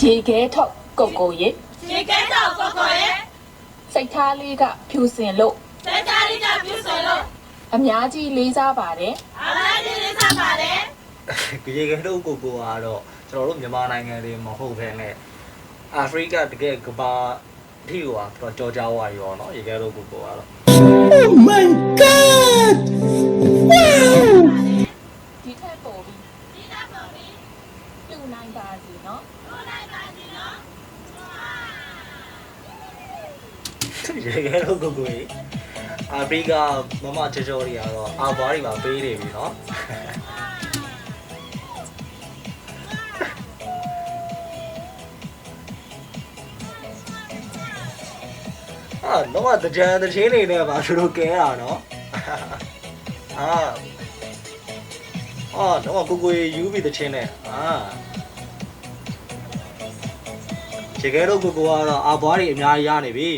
ရေခဲထောက်ကုတ်ကိုရေ ရေကဲတော့ကောကောရဲ့ စိတ်ထားလေးကဖြူစင်လို့ စက်သားလေးကပြုစုလို့ အများကြီးလေးစားပါတယ် အလားကြီးလေးစားပါတယ် ရေခဲတို့ကိုကိုကတော့ကျွန်တော်တို့မြန်မာနိုင်ငံလေးမဟုတ်ဘဲနဲ့အာဖရိကတကယ်ကဘာအထိဟိုဟာတော့ကြောကြားဝါရောเนาะရေခဲတို့ကိုကိုကတော့ Oh my god! Wow! ဒီထက်ပိုပြီး ဒီတော့ပုံပြီး ပြုနိုင်ပါစီနော် ထိုးလိုက် ရေခဲတော့ကိုကိုကြီးအာဖရိကမမချေချောတွေကတော့အာဘာတွေမှာပေးနေပြီနော်အာတော့တကြံတချင်းနေနဲ့ပါသူတို့ကဲတာနော်အာအော်တော့ကိုကိုယူပြီးတချင်းနဲ့အာရေခဲတော့ကိုကိုကတော့အာဘာတွေအများကြီးရနေပြီ